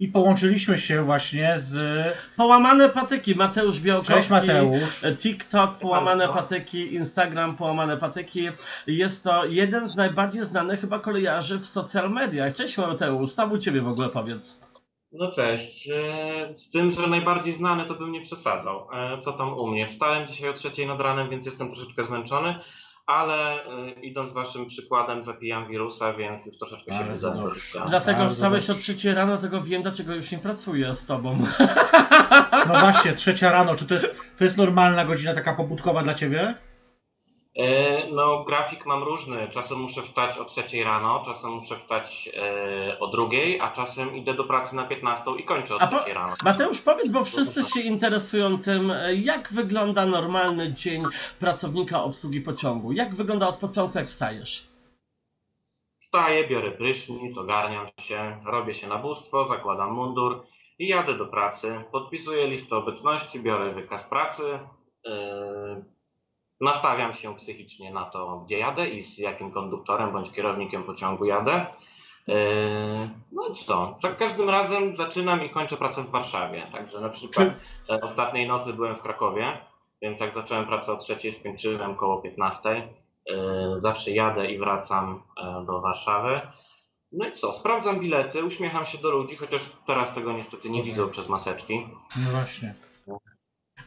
I połączyliśmy się właśnie z... Połamane patyki, Mateusz Białkowski. Cześć Mateusz. TikTok, połamane Bardzo. patyki, Instagram, połamane patyki. Jest to jeden z najbardziej znanych chyba kolejarzy w social mediach. Cześć Mateusz, sam u Ciebie w ogóle powiedz. No cześć. E, Z tym, że najbardziej znany, to bym nie przesadzał. E, Co tam u mnie? Wstałem dzisiaj o trzeciej nad ranem, więc jestem troszeczkę zmęczony, ale e, idąc waszym przykładem, zapijam wirusa, więc już troszeczkę się życia. Dlatego wstałeś o dobrze. trzeciej rano, tego wiem, dlaczego już nie pracuję z Tobą. No właśnie, trzecia rano. Czy to jest, to jest normalna godzina taka pobudkowa dla ciebie? E, No, grafik mam różny. Czasem muszę wstać o trzeciej rano, czasem muszę wstać e, o drugiej, a czasem idę do pracy na 15 i kończę o trzeciej rano. Mateusz, powiedz, bo wszyscy się interesują tym, e, jak wygląda normalny dzień pracownika obsługi pociągu. Jak wygląda od początku, jak wstajesz? Wstaję, biorę prysznic, ogarniam się, robię się na bóstwo, zakładam mundur i jadę do pracy. Podpisuję listę obecności, biorę wykaz pracy, yy, nastawiam się psychicznie na to, gdzie jadę i z jakim konduktorem bądź kierownikiem pociągu jadę. Yy, no i co? Za każdym razem zaczynam i kończę pracę w Warszawie. Także na przykład e, ostatniej nocy byłem w Krakowie, więc jak zacząłem pracę o trzeciej, skończyłem koło 15. Yy, Zawsze jadę i wracam e, do Warszawy. No i co? Sprawdzam bilety, uśmiecham się do ludzi, chociaż teraz tego niestety nie widzą przez maseczki. No właśnie.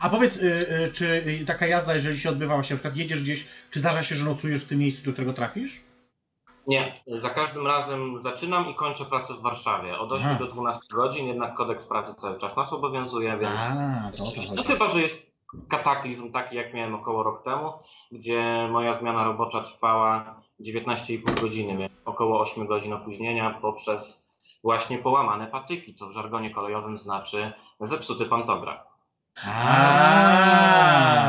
A powiedz, y, y, czy taka jazda, jeżeli się odbywała się, na przykład jedziesz gdzieś, czy zdarza się, że nocujesz w tym miejscu, do którego trafisz? Nie, za każdym razem zaczynam i kończę pracę w Warszawie. Od 8 Aha. do 12 godzin, jednak kodeks pracy cały czas nas obowiązuje, więc. A, to to No chyba, że jest kataklizm taki, jak miałem około rok temu, gdzie moja zmiana robocza trwała 19,5 godziny, miałem około 8 godzin opóźnienia poprzez właśnie połamane patyki, co w żargonie kolejowym znaczy zepsuty pantograf. A.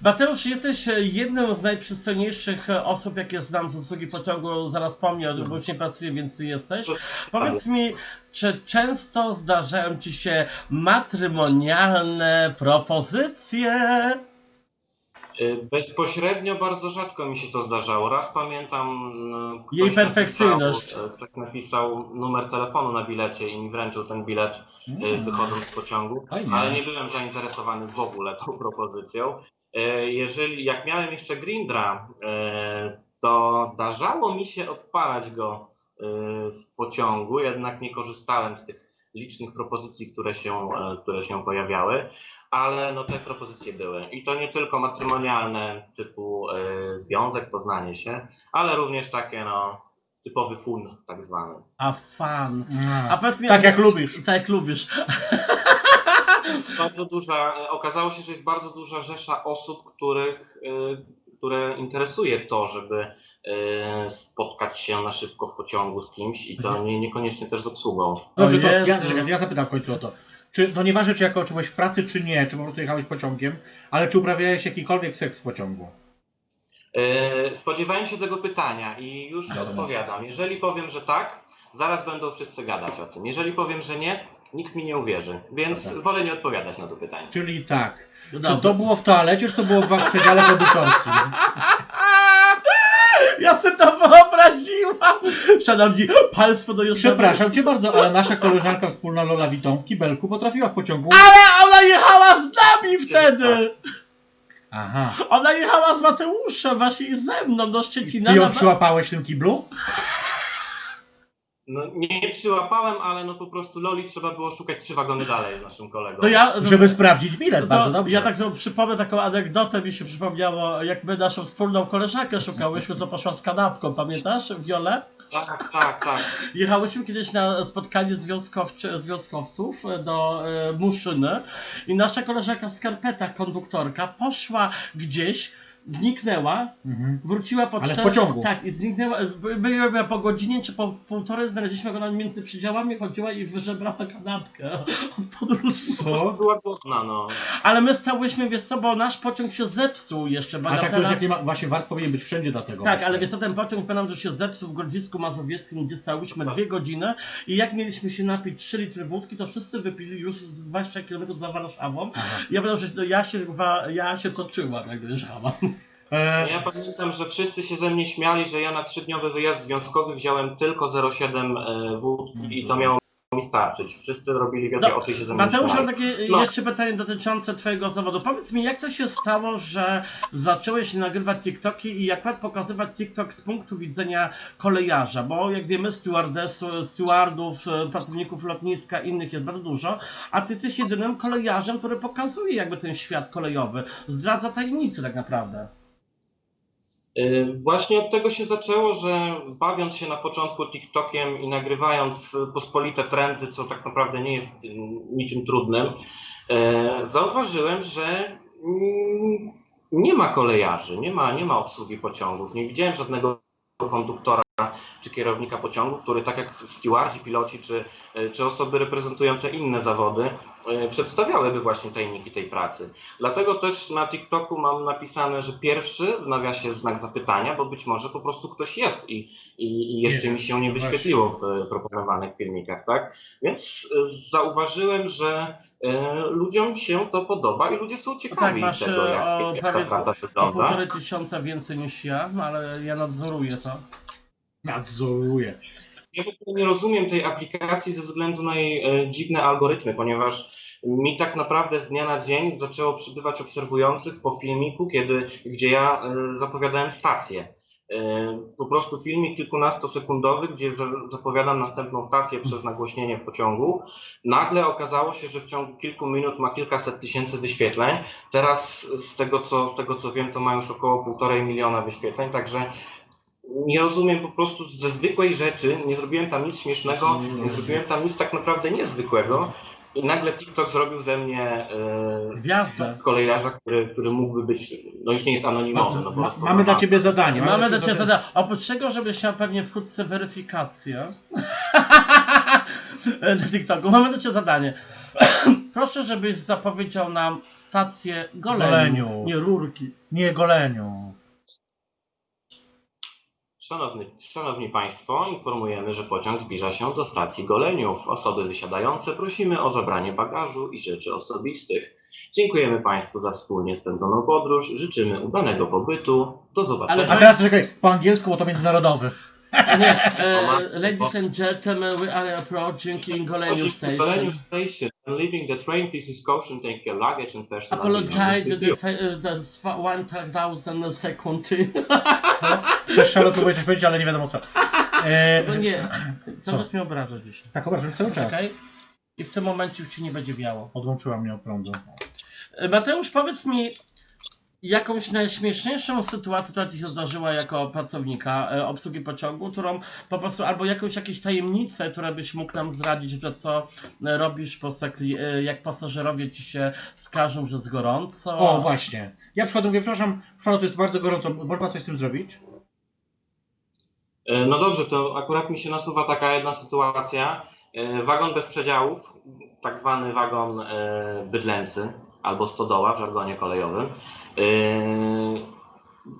Mateusz, jesteś e, jedną z najprzystojniejszych e, osób, jakie znam z obsługi pociągu. Zaraz pomnę, bo już nie pracuję, więc ty jesteś. Powiedz mi, czy często zdarzają ci się matrymonialne propozycje? Y, Bezpośrednio bardzo rzadko mi się to zdarzało. Raz pamiętam. y, ktoś Jej perfekcyjność. Napisał, y, ktoś napisał numer telefonu na bilecie i mi wręczył ten bilet Mm. wychodząc z pociągu, Fajnie. ale nie byłem zainteresowany w ogóle tą propozycją. Jeżeli, jak miałem jeszcze Grindra, to zdarzało mi się odpalać go w pociągu, jednak nie korzystałem z tych licznych propozycji, które się, e, które się pojawiały, ale no te propozycje były. I to nie tylko matrymonialne, typu y, związek, poznanie się, ale również takie no typowy fun tak zwany. A fan. A. A powiedz mi, Tak jak lubisz. Tak jak lubisz. bardzo duża, e, okazało się, że jest bardzo duża rzesza osób, których, y, które interesuje to, żeby spotkać się na szybko w pociągu z kimś i to nie, niekoniecznie też z obsługą. Dobrze, to O Jezu. ja, czekaj, ja zapytam w końcu o to. Czy, no nieważne, czy jako czy byłeś w pracy, czy nie, czy po prostu jechałeś pociągiem, ale czy uprawiałeś jakikolwiek seks w pociągu? E, Spodziewałem się tego pytania i już Dobra. odpowiadam. Jeżeli powiem, że tak, zaraz będą wszyscy gadać o tym. Jeżeli powiem, że nie, nikt mi nie uwierzy, więc Dobra. wolę nie odpowiadać na to pytanie. Czyli tak. Dobra. Czy to było w toalecie, czy to było w przedziale konduktorskim? Ja sobie to wyobraziłam! Szanowni Państwo, do już Przepraszam cię bardzo, ale nasza koleżanka wspólna Lola Witon w kibelku potrafiła w pociągu... Ale ona jechała z nami wtedy! Aha. Ona jechała z Mateuszem, właśnie i ze mną do Szczecina. Ty ją na- przyłapałeś w tym kiblu? No, nie przyłapałem, ale no po prostu Loli trzeba było szukać trzy wagony dalej z naszym kolegą. To ja, Żeby sprawdzić bilet, to bardzo dobrze. Ja tak no, przypomnę taką anegdotę, mi się przypomniało, jak my naszą wspólną koleżankę szukałyśmy, co poszła z kanapką, pamiętasz, Wiole? Tak, tak, tak. Jechałyśmy kiedyś na spotkanie związkowców do e, Muszyny i nasza koleżanka w skarpetach, konduktorka, poszła gdzieś, zniknęła, Mhm. wróciła po Ale w cztery... pociągu. Tak, i zniknęła, by- była po godzinie czy po półtorej, znaleźliśmy go na między przydziałami, chodziła i wyżebrała kanapkę od podróży. Co? Była głodna, no. Ale my stałyśmy, wiesz co, bo nasz pociąg się zepsuł jeszcze, A tak to bagatela... jest jak nie ma, właśnie warstw powinien być wszędzie dlatego. Tak, właśnie. ale wiesz co, ten pociąg pamiętam, że się zepsuł w Grodzisku Mazowieckim, gdzie stałyśmy dwie godziny i jak mieliśmy się napić 3 litry wódki, to wszyscy wypili już z 20 km za Warszawą. Aha. Ja pamiętam, że no, ja się, ja się toczyłam, jak dojeżdżałam. E, Ja pamiętam, że wszyscy się ze mnie śmiali, że ja na trzydniowy wyjazd związkowy wziąłem tylko 0,7 e, wódki i to miało mi starczyć. Wszyscy robili wielkie No, oczy się ze mną Mateusz, mam takie No. jeszcze pytanie dotyczące Twojego zawodu. Powiedz mi, jak to się stało, że zacząłeś nagrywać TikToki i jak pokazywać TikTok z punktu widzenia kolejarza? Bo jak wiemy, stewardów, e, pracowników lotniska, innych jest bardzo dużo, a Ty jesteś jedynym kolejarzem, który pokazuje jakby ten świat kolejowy. Zdradza tajemnicę tak naprawdę. Y, Właśnie od tego się zaczęło, że bawiąc się na początku TikTokiem i nagrywając pospolite trendy, co tak naprawdę nie jest niczym trudnym, y, zauważyłem, że nie ma kolejarzy, nie ma, nie ma obsługi pociągów. Nie widziałem żadnego konduktora czy kierownika pociągu, który tak jak stewardzi, piloci czy, y, czy osoby reprezentujące inne zawody y, przedstawiałyby właśnie tajniki tej pracy. Dlatego też na TikToku mam napisane, że pierwszy w nawiasie znak zapytania, bo być może po prostu ktoś jest i, i, i jeszcze Nie, mi się nie no wyświetliło w e, proponowanych filmikach, tak? Więc e, zauważyłem, że e, ludziom się to podoba i ludzie są ciekawi masz, tego, e, jak, o jak ta praca O wygląda. półtorej tysiąca więcej niż ja, no ale ja nadzoruję to. Nadzoruję. Ja w ogóle nie rozumiem tej aplikacji ze względu na jej e, dziwne algorytmy, ponieważ mi tak naprawdę z dnia na dzień zaczęło przybywać obserwujących po filmiku, kiedy, gdzie ja e, zapowiadałem stację. E, Po prostu filmik kilkunastosekundowy, gdzie za- zapowiadam następną stację przez nagłośnienie w pociągu. Nagle okazało się, że w ciągu kilku minut ma kilkaset tysięcy wyświetleń. Teraz z tego co, z tego co wiem, to ma już około półtorej miliona wyświetleń, także nie rozumiem po prostu ze zwykłej rzeczy, nie zrobiłem tam nic śmiesznego, nie zrobiłem tam nic tak naprawdę niezwykłego i nagle TikTok zrobił ze mnie e, Gwiazdę. kolejarza, który, który mógłby być, no już nie jest anonimowy. No Ma, mamy dla ciebie zadanie. Mamy do Ciebie zadanie? zadanie. Oprócz tego, żebyś miał pewnie wkrótce weryfikację na TikToku, mamy do Ciebie zadanie. Proszę, żebyś zapowiedział nam stację goleniu, Goleniu. nie rurki. Nie goleniu. Szanowny, szanowni Państwo, informujemy, że pociąg zbliża się do stacji Goleniów. Osoby wysiadające prosimy o zabranie bagażu i rzeczy osobistych. Dziękujemy Państwu za wspólnie spędzoną podróż. Życzymy udanego pobytu. Do zobaczenia. Ale- A teraz czekaj, po angielsku, bo to międzynarodowy. Nie, e, ladies and gentlemen, we are approaching in Goleniu Station. Goleniów Station. Leaving the train, please use caution, take your luggage and personal Apologize fa- the swa- 1000 second. Co? Coś Charlotte coś powiedzieć, ale nie wiadomo co. E, No nie, Co? zamiast mnie obrażać dzisiaj. tak, obrażam cały czas. Czekaj. I w tym momencie już ci nie będzie wiało. Odłączyła mnie od prądu. E, Mateusz, powiedz mi jakąś najśmieszniejszą sytuację, która ci się zdarzyła jako pracownika e, obsługi pociągu, którą po prostu, albo jakąś jakieś tajemnicę, które byś mógł nam zdradzić, że co e, robisz, po sekli, e, jak pasażerowie ci się skarżą, że jest gorąco. O, właśnie. Ja przychodzę, mówię, przepraszam, Charlotte, to jest bardzo gorąco, można coś z tym zrobić? No dobrze, to akurat mi się nasuwa taka jedna sytuacja. Wagon bez przedziałów, tak zwany wagon bydlęcy albo stodoła w żargonie kolejowym. E,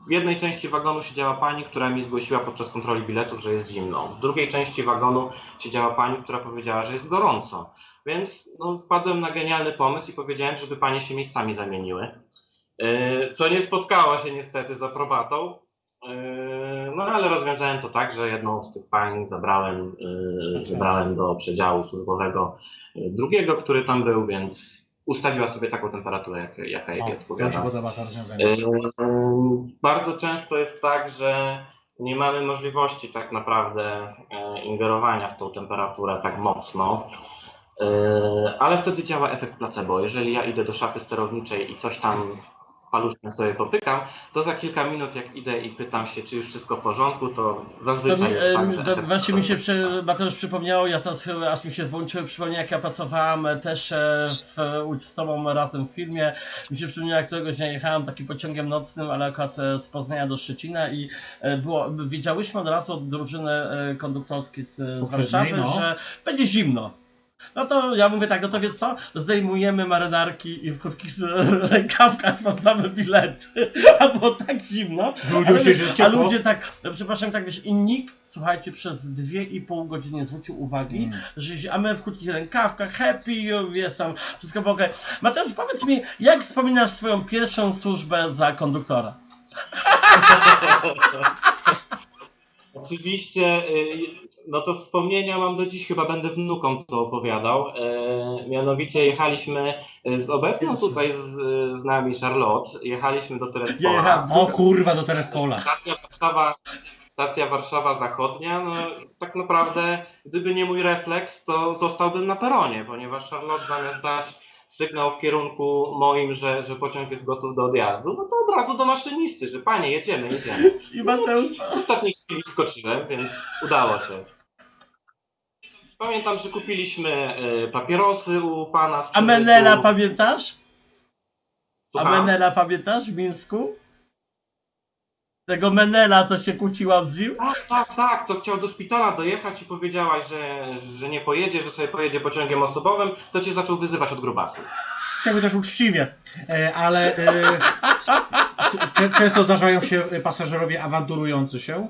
W jednej części wagonu siedziała pani, która mi zgłosiła podczas kontroli biletów, że jest zimno. W drugiej części wagonu siedziała pani, która powiedziała, że jest gorąco. Więc no, wpadłem na genialny pomysł i powiedziałem, żeby panie się miejscami zamieniły. E, Co nie spotkało się niestety z aprobatą. Yy, No ale rozwiązałem to tak, że jedną z tych pań zabrałem, yy, zabrałem do przedziału służbowego yy, drugiego, który tam był, więc ustawiła sobie taką temperaturę, jak, jaka jej się odpowiada. podoba to rozwiązanie. Bardzo często jest tak, że nie mamy możliwości tak naprawdę yy, ingerowania w tą temperaturę tak mocno. Yy, Ale wtedy działa efekt placebo. Jeżeli ja idę do szafy sterowniczej i coś tam paluszkiem sobie popykam, to za kilka minut jak idę i pytam się, czy już wszystko w porządku, to To zazwyczaj mi, jest tak, e, że to właśnie mi się przy, Mateusz przypomniało, ja to aż mi się włączyły przypomnienia, jak ja pracowałem e, też e, w, z tobą razem w filmie. Mi się przypomniało, jak któregoś dnia jechałem takim pociągiem nocnym, ale akurat e, z Poznania do Szczecina i e, było, wiedziałyśmy od razu od drużyny e, konduktorskiej z, z Warszawy, no. że będzie zimno. No to ja mówię tak, no to wiesz co? Zdejmujemy marynarki i w krótkich rękawkach sprawdzamy bilety. A było tak zimno. Ludzie Ale, myśleli, że a ludzie tak, no przepraszam, tak wiesz, i nikt, słuchajcie, przez dwie i pół godziny nie zwrócił uwagi, Mm. że a my w krótkich rękawkach, happy jest tam, wszystko w ogóle. Mateusz, powiedz mi, jak wspominasz swoją pierwszą służbę za konduktora? Oczywiście, y, no to wspomnienia mam do dziś, chyba będę wnukom to opowiadał. E, mianowicie jechaliśmy z obecną tutaj z, z nami Charlotte, jechaliśmy do Terespola. jechałem. O kurwa, do Terespola. Stacja Warszawa, stacja Warszawa Zachodnia, no tak naprawdę, gdyby nie mój refleks, to zostałbym na peronie, ponieważ Charlotte zamiast dać sygnał w kierunku moim, że, że pociąg jest gotów do odjazdu, no to od razu do maszynisty, że panie, jedziemy, jedziemy. I Mateusz. W ostatniej chwili wskoczyłem, więc udało się. Pamiętam, że kupiliśmy y, papierosy u pana z A Menela pamiętasz? A Słucham? Menela pamiętasz w Mińsku? Tego Menela, co się kłóciła z nim? Tak, tak, tak, co chciał do szpitala dojechać i powiedziałaś, że, że nie pojedzie, że sobie pojedzie pociągiem osobowym, to cię zaczął wyzywać od grubasów. Chciałbym też uczciwie, e, ale e, często zdarzają się pasażerowie awanturujący się.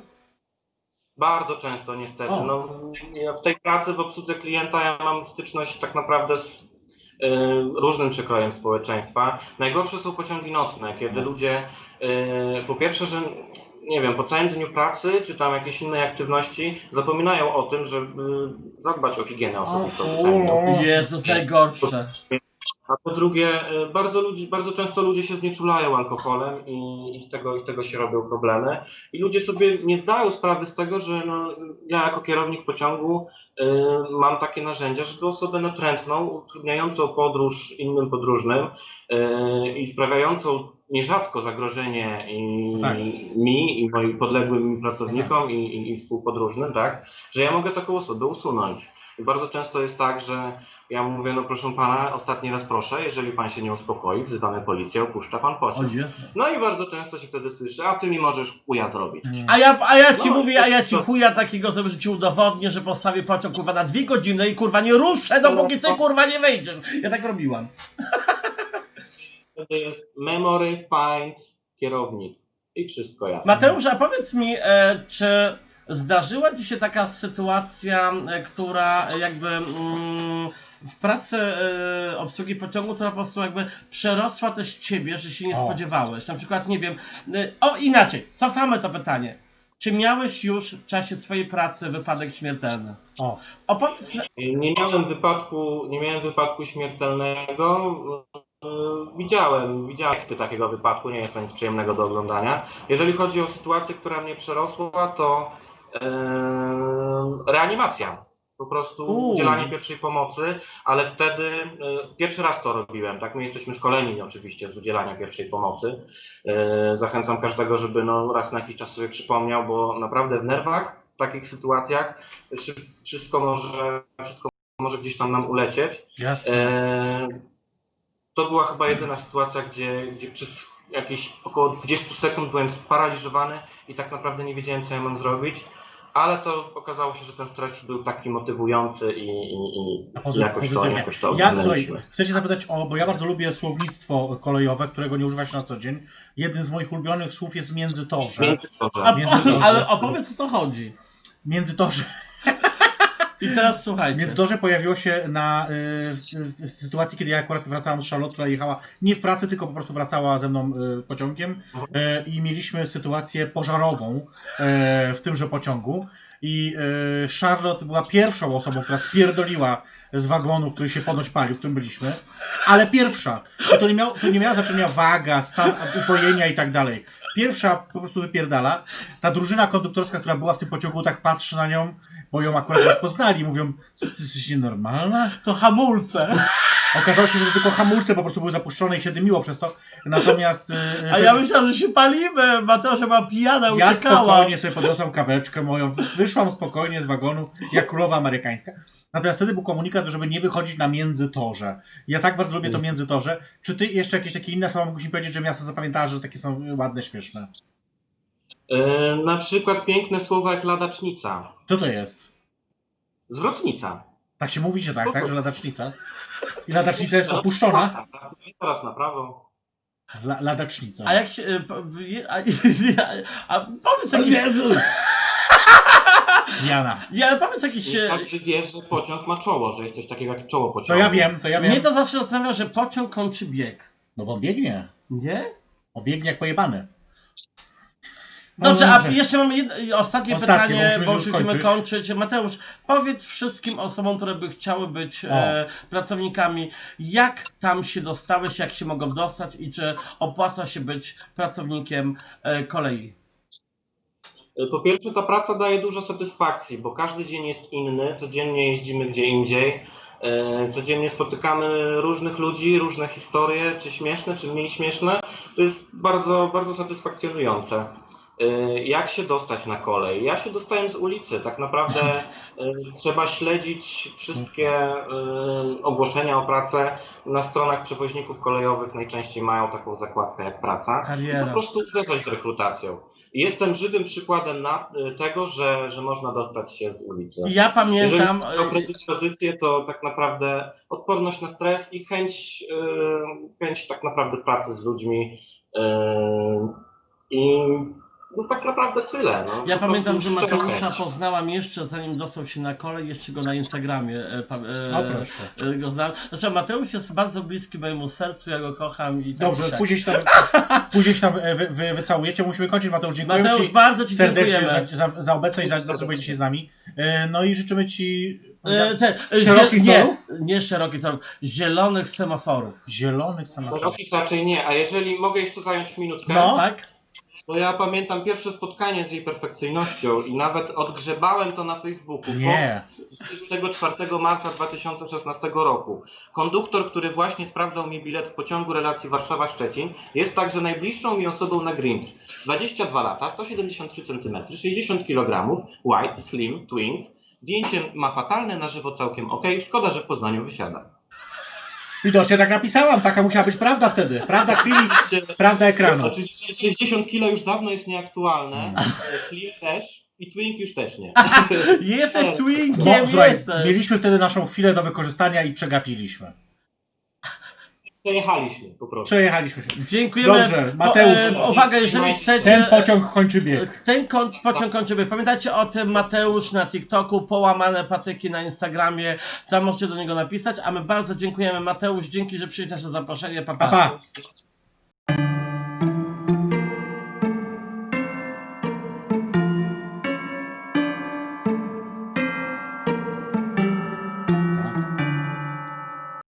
Bardzo często niestety. O. No, ja w tej pracy w obsłudze klienta ja mam styczność tak naprawdę z różnym przekrojem społeczeństwa. Najgorsze są pociągi nocne, kiedy ludzie y, po pierwsze, że nie wiem, po całym dniu pracy czy tam jakiejś innej aktywności zapominają o tym, żeby zadbać o higienę osobistą. O, o. Jezus, najgorsze. A po drugie, y, bardzo, ludzi, bardzo często ludzie się znieczulają alkoholem i, i, z tego, i z tego się robią problemy. I ludzie sobie nie zdają sprawy z tego, że no, ja jako kierownik pociągu y, mam takie narzędzia, żeby osobę natrętną, utrudniającą podróż innym podróżnym y, i sprawiającą nierzadko zagrożenie i Tak. mi i moim podległym pracownikom i, i, i współpodróżnym, tak, że ja mogę taką osobę usunąć. I bardzo często jest tak, że ja mówię, no proszę pana, ostatni raz proszę, jeżeli pan się nie uspokoi, wzywamy policję, opuszcza pan pociąg. No i bardzo często się wtedy słyszy, a ty mi możesz uja zrobić. A ja, a ja ci No, mówię, a ja ci to- chuja takiego zrobię, że ci udowodnię, że postawię pociąg kurwa na dwie godziny i kurwa nie ruszę, dopóki ty kurwa nie wejdziesz. Ja tak robiłam. Wtedy jest memory, find, kierownik i wszystko jasne. Mateusz, a powiedz mi, e, czy zdarzyła ci się taka sytuacja, e, która jakby mm, w pracy e, obsługi pociągu, która po prostu jakby przerosła też ciebie, że się nie O. spodziewałeś? Na przykład, nie wiem, e, o inaczej, cofamy to pytanie. Czy miałeś już w czasie swojej pracy wypadek śmiertelny? O, Opowiedz, Nie miałem wypadku, nie miałem wypadku śmiertelnego. Yy, Widziałem, widziałem akty takiego wypadku, nie jest to nic przyjemnego do oglądania. Jeżeli chodzi o sytuację, która mnie przerosła, to yy, reanimacja. Po prostu Uuu. udzielanie pierwszej pomocy, ale wtedy yy, pierwszy raz to robiłem. Tak, my jesteśmy szkoleni oczywiście z udzielania pierwszej pomocy. Yy, Zachęcam każdego, żeby no, raz na jakiś czas sobie przypomniał, bo naprawdę w nerwach w takich sytuacjach szy- wszystko może, wszystko może gdzieś tam nam ulecieć. jasne. E, to była chyba jedyna sytuacja, gdzie, gdzie przez jakieś około 20 sekund byłem sparaliżowany i tak naprawdę nie wiedziałem, co ja mam zrobić. Ale to okazało się, że ten stres był taki motywujący i, i, i, pozy- jakoś, to, jakoś to Ja, słuchaj, chcę cię zapytać o, bo ja bardzo lubię słownictwo kolejowe, którego nie używa się na co dzień. Jednym z moich ulubionych słów jest międzytorze. Międzytorze. a, Międzytorze. ale opowiedz o co chodzi. Międzytorze. I teraz słuchajcie. Międzytorze pojawiło się na, y, sytuacji, kiedy ja akurat wracałem z Charlotte, która jechała nie w pracy, tylko po prostu wracała ze mną y, pociągiem y, i mieliśmy sytuację pożarową y, w tymże pociągu i y, Charlotte była pierwszą osobą, która spierdoliła z wagonu, który się ponoć palił, w którym byliśmy, ale pierwsza. Bo to nie, miało, to nie miała znaczenia waga, stan upojenia i tak dalej. Pierwsza po prostu wypierdala. Ta drużyna konduktorska, która była w tym pociągu, tak patrzy na nią, bo ją akurat rozpoznali. Mówią, co ty jesteś nienormalna? To hamulce. Okazało się, że to tylko hamulce po prostu były zapuszczone i się dymiło przez to. Natomiast y, A ja myślałem, że się palimy. Mateusz była pijana, ja uciekała. spokojnie sobie podniosłam kaweczkę moją, wyszłam spokojnie z wagonu, jak królowa amerykańska. Natomiast wtedy był komunikat, żeby nie wychodzić na międzytorze. Ja tak bardzo lubię to międzytorze. Czy ty jeszcze jakieś takie inne słowa mógłbyś mi powiedzieć, że miasto zapamiętała, że takie są ładne, śmieszne? E, na przykład piękne słowa jak ladacznica. Co to jest? Zwrotnica. Tak się mówi, że tak, tak, że ladacznica. I ladacznica jest opuszczona. Teraz na prawo. La, ladacznica. A jak się. po- je- A, a powiedz jakiś. Jana. Ja, ale powiedz jakiś. Y, Każdy wie, że pociąg ma czoło, że jest coś takiego jak czoło To pociągu. ja wiem, to ja wiem. Mnie to zawsze zastanawia, że pociąg kończy bieg. No bo on biegnie. Nie? On biegnie jak pojebany. Dobrze, No a jeszcze mamy jedno, ostatnie, Ostatnie, bo pytanie, musimy bo już już musimy kończyć. kończyć. Mateusz, powiedz wszystkim osobom, które by chciały być e, pracownikami, jak tam się dostałeś, jak się mogą dostać i czy opłaca się być pracownikiem e, kolei? Po pierwsze, ta praca daje dużo satysfakcji, bo każdy dzień jest inny, codziennie jeździmy gdzie indziej, e, codziennie spotykamy różnych ludzi, różne historie, czy śmieszne, czy mniej śmieszne. To jest bardzo, bardzo satysfakcjonujące. E, Jak się dostać na kolej? Ja się dostałem z ulicy. Tak naprawdę e, trzeba śledzić wszystkie ogłoszenia o pracę na stronach przewoźników kolejowych. Najczęściej mają taką zakładkę jak praca. I po prostu uderzać z rekrutacją. Jestem żywym przykładem na, y, tego, że, że można dostać się z ulicy. Ja Jeżeli pamiętam, dobre dyspozycje, to tak naprawdę odporność na stres i chęć, y, chęć tak naprawdę pracy z ludźmi. y, I no tak naprawdę tyle. No. ja Po pamiętam, że Mateusza poznałam jeszcze zanim dostał się na kolej, jeszcze go na Instagramie e, e, No proszę. e, go znałem. Znaczy Mateusz jest bardzo bliski mojemu sercu, ja go kocham i tak Dobrze, dzisiaj. później się tam, później się tam e, wy, wy, wycałujecie. Musimy kończyć, Mateusz. Dziękuję Mateusz, Ci bardzo Ci serdecznie dziękujemy. za, za, za obecność, za, za to, że byłeś dzisiaj z nami. E, No i życzymy Ci te, Szerokich zie- nie, torów? nie szerokich torów, zielonych semaforów. zielonych samochodów. Rokich raczej nie, a jeżeli mogę jeszcze zająć minutkę, No. Tak? To ja pamiętam pierwsze spotkanie z jej perfekcyjnością i nawet odgrzebałem to na Facebooku. Nie. Post 24 marca 2016 roku. Konduktor, który właśnie sprawdzał mi bilet w pociągu relacji Warszawa-Szczecin, jest także najbliższą mi osobą na Grindr. 22 lata, 173 cm, 60 kg, white, slim, twink. Zdjęcie ma fatalne, na żywo całkiem ok. Szkoda, że w Poznaniu wysiada. Widocznie tak napisałam, taka musiała być prawda wtedy. Prawda chwili, prawda ekranu. Oczywiście 60 kg już dawno jest nieaktualne, slim też i twink już też nie. Jesteś twinkiem, słuchaj, jesteś. mieliśmy wtedy naszą chwilę do wykorzystania i przegapiliśmy. Przejechaliśmy po prostu. Przejechaliśmy się. Dziękujemy. Dobrze, Mateusz. Po, e, uwaga, jeżeli chcecie... Ten pociąg kończy bieg. Ten kon- pociąg kończymy. Pamiętajcie o tym Mateusz na TikToku, połamane patyki na Instagramie. Tam możecie do niego napisać. A my bardzo dziękujemy Mateusz. Dzięki, że przyjęłeś nasze zaproszenie. Pa, pa. Pa, pa.